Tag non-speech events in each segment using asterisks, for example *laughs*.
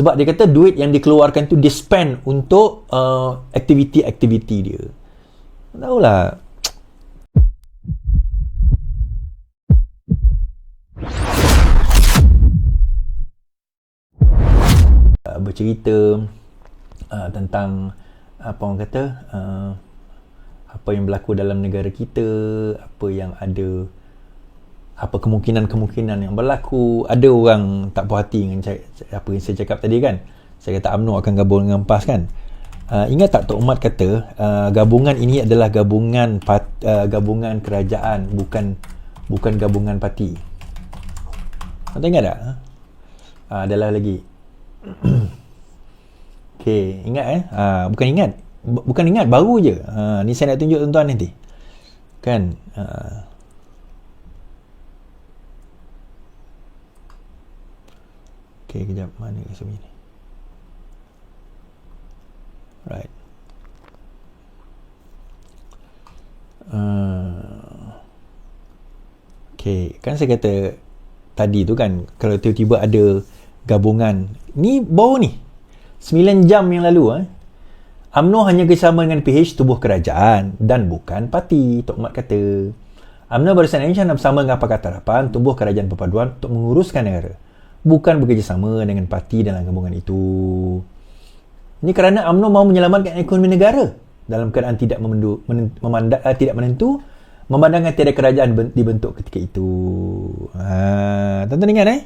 sebab dia kata duit yang dikeluarkan tu dia spend untuk uh, aktiviti-aktiviti dia. Tahulah. Uh, bercerita uh, tentang apa orang kata uh, apa yang berlaku dalam negara kita apa yang ada apa kemungkinan-kemungkinan yang berlaku ada orang tak puas hati dengan apa yang saya cakap tadi kan saya kata UMNO akan gabung dengan PAS kan uh, ingat tak Tok Umat kata uh, gabungan ini adalah gabungan pat, uh, gabungan kerajaan bukan bukan gabungan parti Anda ingat tak? Uh, adalah lagi *clears throat* Okay, ingat eh? Ha, bukan ingat. Bukan ingat, baru je. Ha, ni saya nak tunjuk tuan-tuan nanti. Kan? Ha. Okay, kejap. Mana ke sini? Right. Uh, okay, kan saya kata tadi tu kan, kalau tiba-tiba ada gabungan, ni baru ni, 9 jam yang lalu eh, UMNO hanya bersama dengan PH tubuh kerajaan dan bukan parti, Tok Mat kata. UMNO Indonesia bersama dengan Pakatan Harapan tubuh kerajaan perpaduan untuk menguruskan negara. Bukan bekerjasama dengan parti dalam gabungan itu. Ini kerana UMNO mahu menyelamatkan ekonomi negara dalam keadaan tidak memendu, men, memanda, uh, tidak menentu memandangkan tiada kerajaan dibentuk ketika itu. Ha, tuan-tuan ingat eh?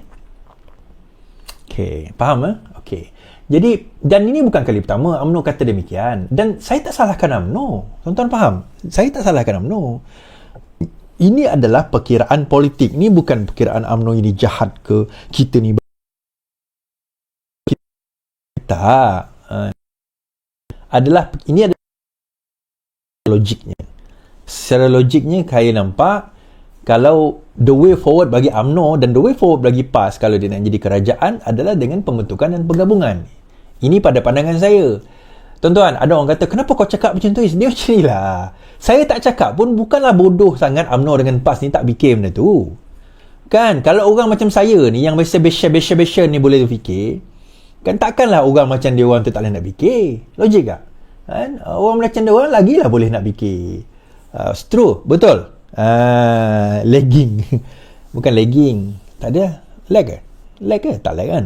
Okey, faham eh? Okey. Jadi dan ini bukan kali pertama UMNO kata demikian dan saya tak salahkan UMNO. Tuan-tuan faham? Saya tak salahkan UMNO. Ini adalah perkiraan politik. Ini bukan perkiraan UMNO ini jahat ke kita ni tak. Uh, adalah ini adalah logiknya. Secara logiknya kaya nampak kalau the way forward bagi UMNO dan the way forward bagi PAS kalau dia nak jadi kerajaan adalah dengan pembentukan dan penggabungan. Ini pada pandangan saya. Tuan-tuan, ada orang kata, kenapa kau cakap macam tu? Dia *laughs* macam ni lah. Saya tak cakap pun bukanlah bodoh sangat UMNO dengan PAS ni tak fikir benda tu. Kan? Kalau orang macam saya ni, yang biasa besya-besya-besya ni boleh fikir, kan takkanlah orang macam dia orang tu tak boleh nak fikir. Logik tak? Kan? Orang macam dia orang lagilah boleh nak fikir. Uh, true. Betul. Uh, lagging. *laughs* Bukan lagging. Tak ada. Lag ke? Lag ke? Tak lag kan?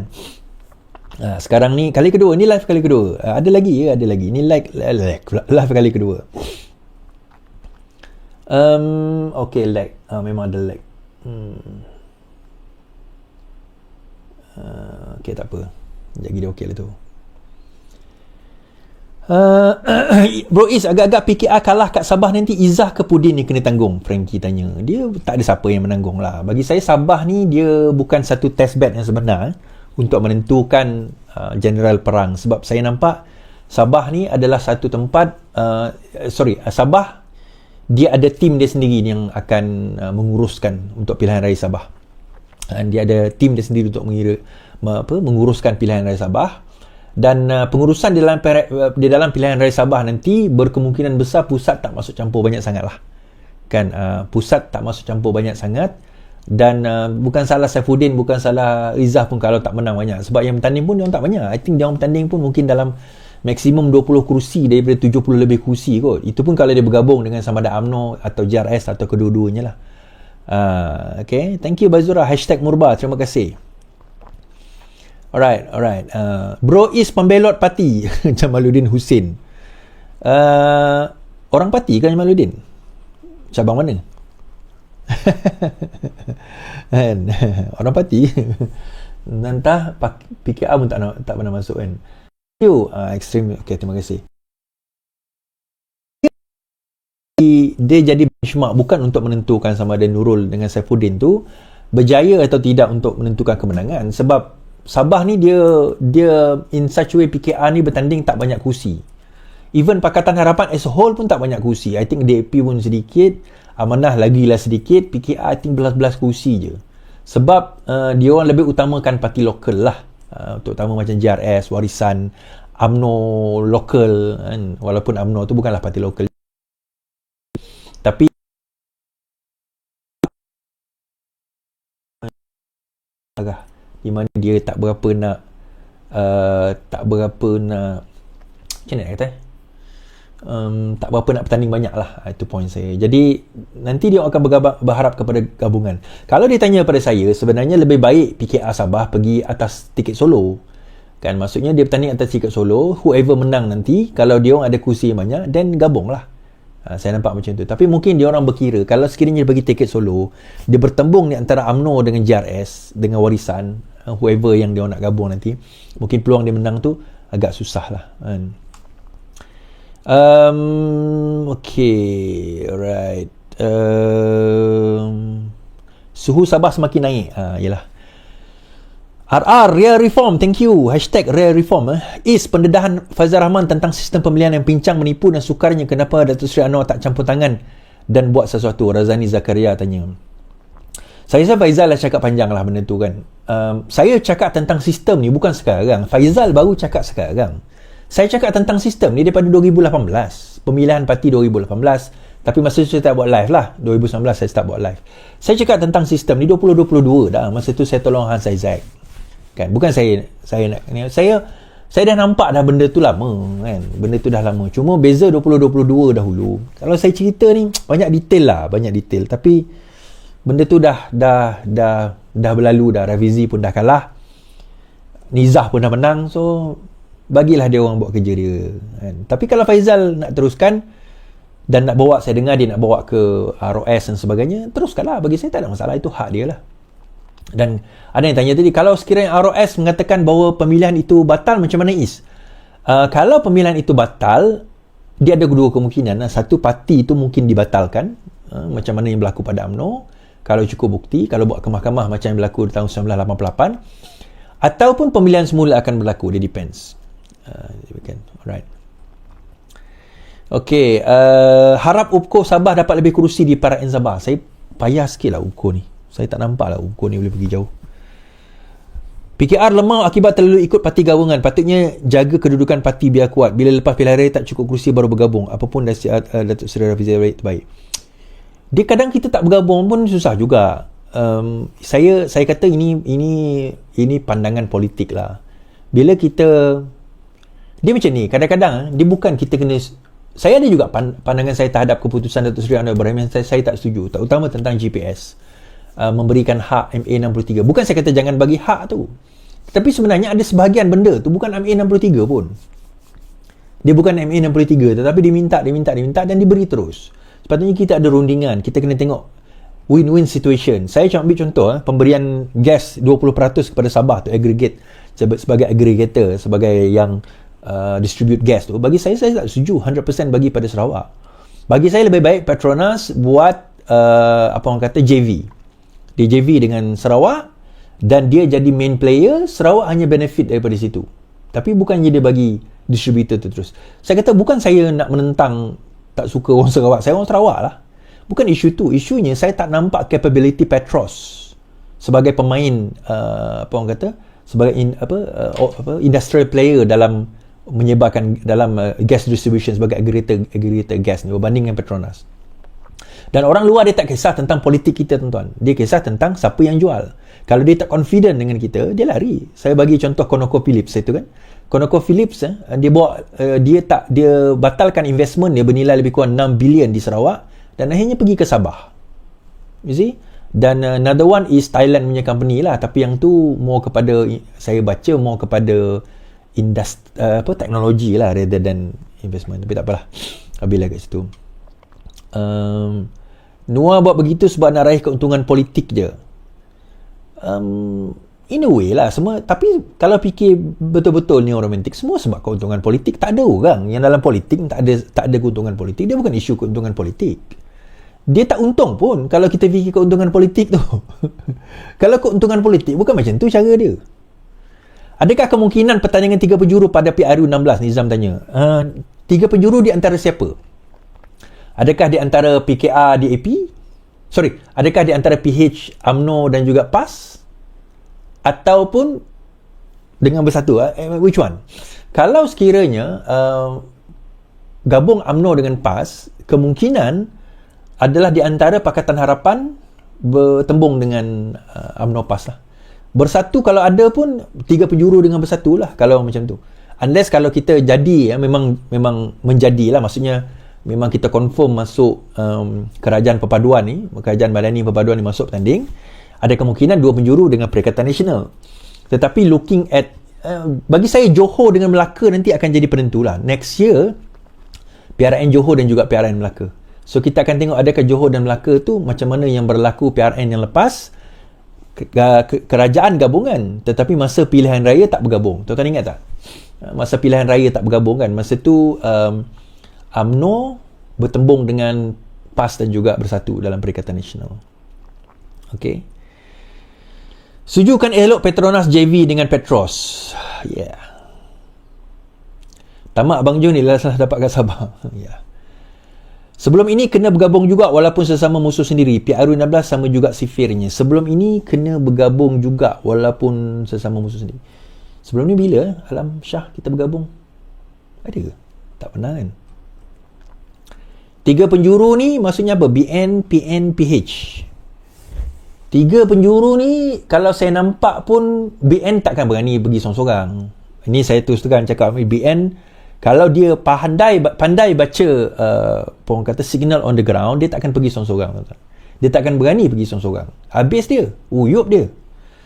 Ha, sekarang ni kali kedua ni live kali kedua ha, ada lagi ya ada lagi ni like live, live kali kedua um okay like uh, memang ada like hmm. uh, okay tak apa. Jadi dia okay lah tu. Uh, *clears throat* bro Is agak-agak PKR kalah kat Sabah nanti. Izzah ke Pudin ni kena tanggung? Frankie tanya. Dia tak ada siapa yang menanggung lah. Bagi saya Sabah ni dia bukan satu test bed yang sebenar eh untuk menentukan uh, general perang. Sebab saya nampak Sabah ni adalah satu tempat uh, sorry Sabah dia ada tim dia sendiri yang akan uh, menguruskan untuk pilihan raya Sabah. Dan dia ada tim dia sendiri untuk mengira apa menguruskan pilihan raya Sabah. Dan uh, pengurusan di dalam uh, di dalam pilihan raya Sabah nanti berkemungkinan besar pusat tak masuk campur banyak sangat lah. Kan uh, pusat tak masuk campur banyak sangat. Dan uh, bukan salah Saifuddin bukan salah Rizah pun kalau tak menang banyak. Sebab yang bertanding pun dia tak banyak. I think dia orang bertanding pun mungkin dalam maksimum 20 kursi daripada 70 lebih kursi kot. Itu pun kalau dia bergabung dengan sama ada UMNO atau JRS atau kedua-duanya lah. Uh, okay. Thank you Bazura hashtag Murba. Terima kasih. Alright alright. Uh, bro is pembelot parti *laughs* Jamaluddin Hussein. Uh, orang parti kan Jamaluddin? Cabang mana? *laughs* Kan? *laughs* Orang parti? Entah PKR pun tak nak, tak pernah masuk kan you uh, extreme okay terima kasih. Dia jadi benchmark bukan untuk menentukan sama ada Nurul dengan Saifuddin tu berjaya atau tidak untuk menentukan kemenangan sebab Sabah ni dia dia in such way PKR ni bertanding tak banyak kursi. Even Pakatan Harapan as a whole pun tak banyak kursi. I think DAP pun sedikit Amanah lagi lah sedikit PKR I think belas-belas kursi je. Sebab uh, dia orang lebih utamakan parti lokal lah uh, terutama macam JRS Warisan UMNO lokal kan? Walaupun UMNO tu bukanlah parti lokal. Tapi agak di mana dia tak berapa nak uh, tak berapa nak macam mana nak kata um, tak berapa nak bertanding banyak lah itu point saya jadi nanti dia akan berharap kepada gabungan kalau dia tanya pada saya sebenarnya lebih baik PKR Sabah pergi atas tiket solo kan maksudnya dia bertanding atas tiket solo whoever menang nanti kalau dia orang ada kursi yang banyak then gabung lah Ha, saya nampak macam tu. Tapi mungkin dia orang berkira kalau sekiranya dia bagi tiket solo, dia bertembung ni antara AMNO dengan JRS dengan warisan, uh, whoever yang dia nak gabung nanti, mungkin peluang dia menang tu agak susah lah. Kan. Um, okay, alright. Um, suhu Sabah semakin naik. Ha, yalah. RR Real Reform thank you hashtag Real Reform eh. is pendedahan Faizal Rahman tentang sistem pemilihan yang pincang menipu dan sukarnya kenapa Datuk Seri Anwar tak campur tangan dan buat sesuatu Razani Zakaria tanya saya rasa Faizal dah cakap panjang lah benda tu kan um, saya cakap tentang sistem ni bukan sekarang Faizal baru cakap sekarang saya cakap tentang sistem ni daripada 2018 pemilihan parti 2018 tapi masa tu saya tak buat live lah. 2019 saya start buat live. Saya cakap tentang sistem ni 2022 dah. Masa tu saya tolong Hans Zaid kan? Bukan saya saya nak ni saya saya dah nampak dah benda tu lama kan? Benda tu dah lama. Cuma beza 2022 dahulu. Kalau saya cerita ni banyak detail lah banyak detail. Tapi benda tu dah dah dah dah berlalu dah. Revisi pun dah kalah. Nizah pun dah menang. So bagilah dia orang buat kerja dia kan tapi kalau Faizal nak teruskan dan nak bawa saya dengar dia nak bawa ke ROS dan sebagainya teruskanlah bagi saya tak ada masalah itu hak dia lah dan ada yang tanya tadi, kalau sekiranya ROS mengatakan bahawa pemilihan itu batal, macam mana is? Uh, kalau pemilihan itu batal, dia ada dua kemungkinan. Satu, parti itu mungkin dibatalkan, uh, macam mana yang berlaku pada UMNO. Kalau cukup bukti, kalau buat ke mahkamah macam yang berlaku di tahun 1988. Ataupun pemilihan semula akan berlaku, dia depends. Uh, Alright. Okey, uh, harap UPKO Sabah dapat lebih kerusi di Parat Sabah. Saya payah sikit lah UPKO ni. Saya tak nampak lah ukur ni boleh pergi jauh. PKR lemah akibat terlalu ikut parti gabungan. Patutnya jaga kedudukan parti biar kuat. Bila lepas pilihan raya tak cukup kursi baru bergabung. Apapun nasihat uh, Datuk Seri Rafizi Raya terbaik. Dia kadang kita tak bergabung pun susah juga. Um, saya saya kata ini ini ini pandangan politik lah. Bila kita dia macam ni, kadang-kadang dia bukan kita kena saya ada juga pandangan saya terhadap keputusan Datuk Seri Anwar Ibrahim yang saya, saya tak setuju, tak utama tentang GPS uh, memberikan hak MA63. Bukan saya kata jangan bagi hak tu. Tapi sebenarnya ada sebahagian benda tu bukan MA63 pun. Dia bukan MA63 tetapi diminta, diminta, diminta dan diberi terus. Sepatutnya kita ada rundingan. Kita kena tengok win-win situation. Saya cuma ambil contoh eh, pemberian gas 20% kepada Sabah tu aggregate sebagai aggregator sebagai yang uh, distribute gas tu bagi saya saya tak setuju 100% bagi pada Sarawak. Bagi saya lebih baik Petronas buat uh, apa orang kata JV DJV dengan Sarawak dan dia jadi main player Sarawak hanya benefit daripada situ. Tapi bukannya dia bagi distributor tu terus. Saya kata bukan saya nak menentang tak suka orang *laughs* Sarawak. Saya orang Sarawak lah. Bukan isu tu. Isunya saya tak nampak capability Petros sebagai pemain uh, apa orang kata sebagai in, apa, uh, apa industrial player dalam menyebarkan dalam uh, gas distribution sebagai aggregator aggregator gas ni berbanding dengan Petronas dan orang luar dia tak kisah tentang politik kita tuan-tuan. Dia kisah tentang siapa yang jual. Kalau dia tak confident dengan kita, dia lari. Saya bagi contoh Conoco Phillips itu kan. Conoco Phillips eh, dia bawa uh, dia tak dia batalkan investment dia bernilai lebih kurang 6 bilion di Sarawak dan akhirnya pergi ke Sabah. You see? Dan uh, another one is Thailand punya company lah tapi yang tu more kepada saya baca more kepada industri uh, apa teknologi lah rather than investment. Tapi tak apalah. Habislah kat situ. Um, Noah buat begitu sebab nak raih keuntungan politik je. Um, in a way lah semua tapi kalau fikir betul-betul ni romantik semua sebab keuntungan politik. Tak ada orang yang dalam politik tak ada tak ada keuntungan politik. Dia bukan isu keuntungan politik. Dia tak untung pun kalau kita fikir keuntungan politik tu. *laughs* Kalau keuntungan politik bukan macam tu cara dia adakah kemungkinan pertandingan tiga penjuru pada PRU 16 Nizam tanya uh, tiga penjuru di antara siapa Adakah di antara PKR DAP? Sorry, adakah di antara PH AMNO dan juga PAS? Ataupun dengan bersatu, uh, which one? Kalau sekiranya uh, gabung AMNO dengan PAS, kemungkinan adalah di antara Pakatan Harapan bertembung dengan uh, UMNO PAS lah. Bersatu kalau ada pun tiga penjuru dengan bersatu lah kalau macam tu. Unless kalau kita jadi ya, memang memang menjadilah maksudnya memang kita confirm masuk um, kerajaan perpaduan ni kerajaan Madani perpaduan ni masuk tanding ada kemungkinan dua penjuru dengan Perikatan Nasional. Tetapi looking at uh, bagi saya Johor dengan Melaka nanti akan jadi penentu lah. Next year PRN Johor dan juga PRN Melaka. So kita akan tengok adakah Johor dan Melaka tu macam mana yang berlaku PRN yang lepas kerajaan gabungan tetapi masa pilihan raya tak bergabung. Tuan-tuan ingat tak? Masa pilihan raya tak bergabung kan? Masa tu um, UMNO bertembung dengan PAS dan juga bersatu dalam Perikatan Nasional. Ok setujukan elok Petronas JV dengan Petros. Yeah. Tamak Abang Jun ni lah salah dapat kat Sabah *laughs* yeah Sebelum ini kena bergabung juga walaupun sesama musuh sendiri. PRU16 sama juga sifirnya. Sebelum ini kena bergabung juga walaupun sesama musuh sendiri. Sebelum ni bila Alam Syah kita bergabung? Ada ke? Tak pernah kan? Tiga penjuru ni maksudnya apa? BN, PN, PH. Tiga penjuru ni kalau saya nampak pun BN takkan berani pergi seorang-seorang. Ini saya terus terang cakap BN kalau dia pandai pandai baca uh, orang kata signal on the ground dia takkan pergi seorang-seorang dia takkan berani pergi seorang-seorang. Habis dia uyup dia.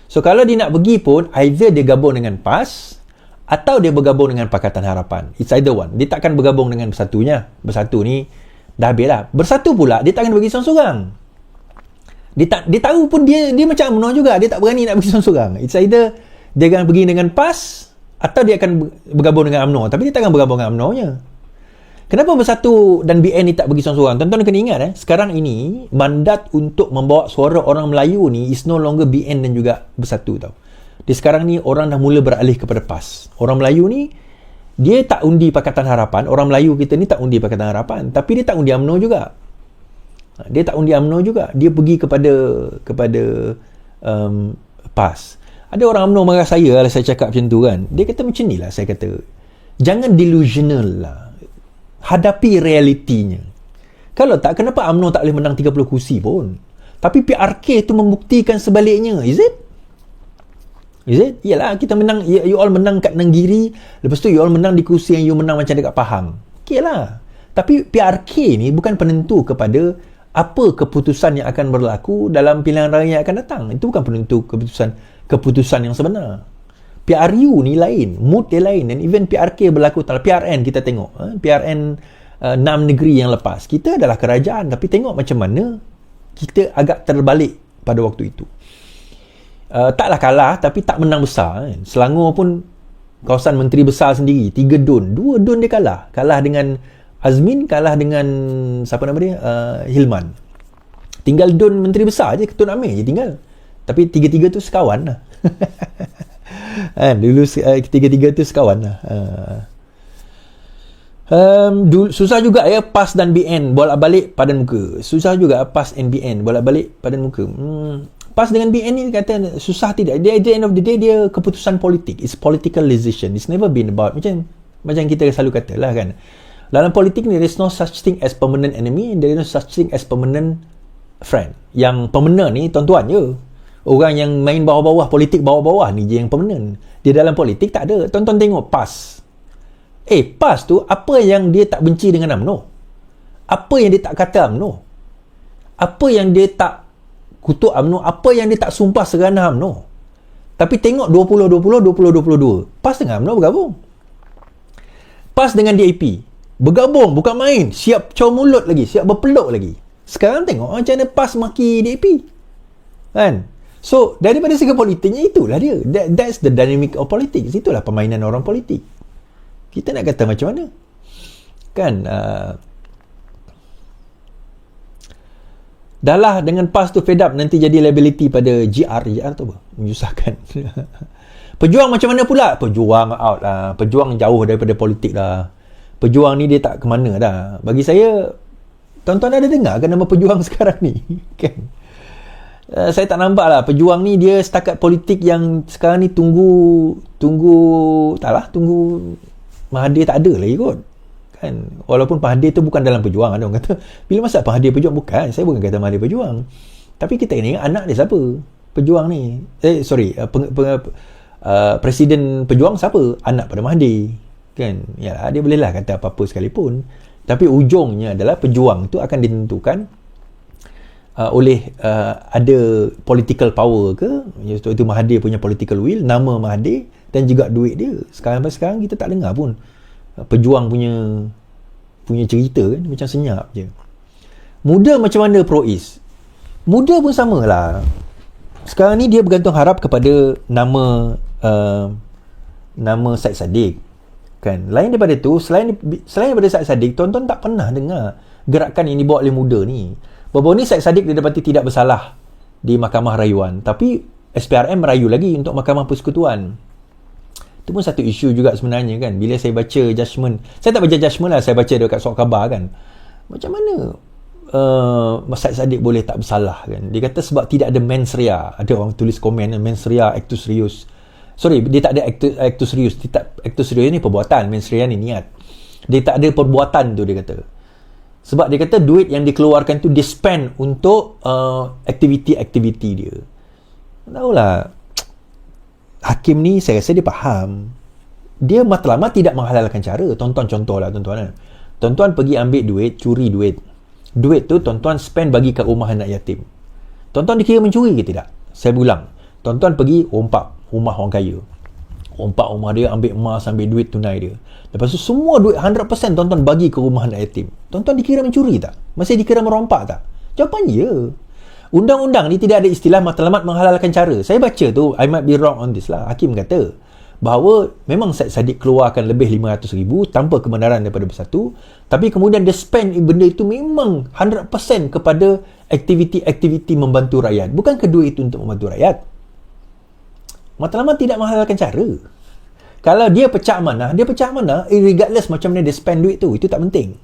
So kalau dia nak pergi pun either dia gabung dengan PAS atau dia bergabung dengan Pakatan Harapan. It's either one. Dia takkan bergabung dengan bersatunya. Bersatu ni dah habis lah. Bersatu pula dia takkan pergi seorang-seorang. Dia, tak, dia tahu pun dia dia macam UMNO juga. Dia tak berani nak pergi seorang-seorang. It's either dia akan pergi dengan PAS atau dia akan bergabung dengan UMNO. Tapi dia takkan bergabung dengan UMNO nya kenapa bersatu dan BN ni tak pergi seorang-seorang? Tuan-tuan kena ingat eh sekarang ini mandat untuk membawa suara orang Melayu ni is no longer BN dan juga bersatu tau. Di sekarang ni orang dah mula beralih kepada PAS. Orang Melayu ni dia tak undi Pakatan Harapan. Orang Melayu kita ni tak undi Pakatan Harapan. Tapi dia tak undi UMNO juga. Dia tak undi UMNO juga. Dia pergi kepada kepada um, PAS ada orang UMNO marah saya kalau saya cakap macam tu kan. Dia kata macam ni lah saya kata. Jangan delusional lah. Hadapi realitinya. Kalau tak, kenapa UMNO tak boleh menang 30 kursi pun? Tapi PRK tu membuktikan sebaliknya. Is it? Is it? Yalah, kita menang, you all menang kat Nenggiri. Lepas tu you all menang di kursi yang you menang macam dekat Pahang. Okay lah. Tapi PRK ni bukan penentu kepada apa keputusan yang akan berlaku dalam pilihan raya yang akan datang. Itu bukan penentu keputusan keputusan yang sebenar. PRU ni lain, mood dia lain dan even PRK berlaku tal PRN kita tengok, ha? PRN uh, 6 negeri yang lepas. Kita adalah kerajaan tapi tengok macam mana kita agak terbalik pada waktu itu. Uh, taklah kalah tapi tak menang besar kan. Selangor pun kawasan menteri besar sendiri, tiga don, dua don dia kalah. Kalah dengan Azmin, kalah dengan siapa nama dia? Uh, Hilman. Tinggal don menteri besar je, Ketua Amir je tinggal. Tapi tiga-tiga tu sekawan lah. *laughs* kan, dulu uh, tiga-tiga tu sekawan lah. Uh. Um, du- susah juga ya PAS dan BN bolak-balik padan muka. Susah juga PAS and BN bolak-balik padan muka. Hmm. PAS dengan BN ni kata susah tidak. Dia, the end of the day dia keputusan politik. It's political decision. It's never been about macam macam kita selalu kata lah kan. Dalam politik ni there is no such thing as permanent enemy and is no such thing as permanent friend. Yang permanent ni tuan-tuan je. Orang yang main bawah-bawah politik bawah-bawah ni je yang permanent. Di dalam politik tak ada. Tonton tengok PAS. Eh, PAS tu apa yang dia tak benci dengan UMNO? Apa yang dia tak kata UMNO? Apa yang dia tak kutuk UMNO? Apa yang dia tak sumpah serana UMNO? Tapi tengok 2020, 2022. PAS dengan UMNO bergabung. PAS dengan DAP. Bergabung, bukan main. Siap caw mulut lagi. Siap berpeluk lagi. Sekarang tengok macam mana PAS maki DAP. Kan? So, daripada segi politiknya itulah dia. That, that's the dynamic of politics. Itulah permainan orang politik. Kita nak kata macam mana? Kan? Uh, dah lah dengan PAS tu fed up nanti jadi liability pada GR. GR tu apa? Menyusahkan. *laughs* Pejuang macam mana pula? Pejuang out lah. Pejuang jauh daripada politik lah. Pejuang ni dia tak ke mana dah. Bagi saya, tuan-tuan ada dengar kan nama pejuang *laughs* sekarang ni? kan? Uh, saya tak nampak lah. Pejuang ni dia setakat politik yang sekarang ni tunggu tunggu taklah tunggu Mahathir tak ada lagi kot. Kan? Walaupun Mahathir tu bukan dalam pejuang ada orang kata. Bila masa Mahathir pejuang? Bukan. Saya bukan kata Mahathir pejuang. Tapi kita ini anak dia siapa? Pejuang ni. Eh sorry. Uh, peng, peng, uh, presiden pejuang siapa? Anak pada Mahdi kan? Ya dia bolehlah kata apa-apa sekalipun. Tapi ujungnya adalah pejuang tu akan ditentukan uh, oleh uh, ada political power ke iaitu itu Mahathir punya political will nama Mahathir dan juga duit dia. Sekarang sekarang kita tak dengar pun. Uh, pejuang punya punya cerita kan macam senyap je. Muda macam mana Pro East? Muda pun sama lah. Sekarang ni dia bergantung harap kepada nama uh, nama Syed Saddiq kan? Lain daripada tu selain selain daripada Syed Saddiq tuan-tuan tak pernah dengar gerakan yang dibawa oleh muda ni baru ni Syed Saddiq dia dapati tidak bersalah di mahkamah rayuan. Tapi SPRM merayu lagi untuk mahkamah persekutuan. Itu pun satu isu juga sebenarnya kan? Bila saya baca judgement saya tak baca judgement lah saya baca dekat surat khabar kan? Macam mana uh, Syed Saddiq boleh tak bersalah kan? Dia kata sebab tidak ada mens rea ada orang tulis komen mens rea actus reus sorry dia tak ada actus, actus reus dia tak, actus reus ni perbuatan mens rea ni niat. Dia tak ada perbuatan tu dia kata sebab dia kata duit yang dikeluarkan tu dia spend untuk uh, aktiviti-aktiviti dia. Tahulah. Hakim ni saya rasa dia faham. Dia matlamat tidak menghalalkan cara. Tonton contoh lah tuan-tuan tuan-tuan pergi ambil duit curi duit. Duit tu tuan-tuan spend bagi kat rumah anak yatim. Tuan-tuan dikira mencuri ke tidak? Saya ulang tuan-tuan pergi rompak rumah orang kaya rompak rumah dia ambil emas ambil duit tunai dia. Lepas tu semua duit 100% tuan-tuan bagi ke rumah anak yatim. Tuan-tuan dikira mencuri tak? Masih dikira merompak tak? Jawapan ya. Undang-undang ni tidak ada istilah matlamat menghalalkan cara. Saya baca tu I might be wrong on this lah. Hakim kata bahawa memang Syed Saddiq keluarkan lebih 500 ribu tanpa kebenaran daripada bersatu tapi kemudian dia spend benda itu memang 100% kepada aktiviti-aktiviti membantu rakyat. Bukan kedua itu untuk membantu rakyat matlamat tidak menghalalkan cara. Kalau dia pecah mana dia pecah mana regardless macam mana dia spend duit tu itu tak penting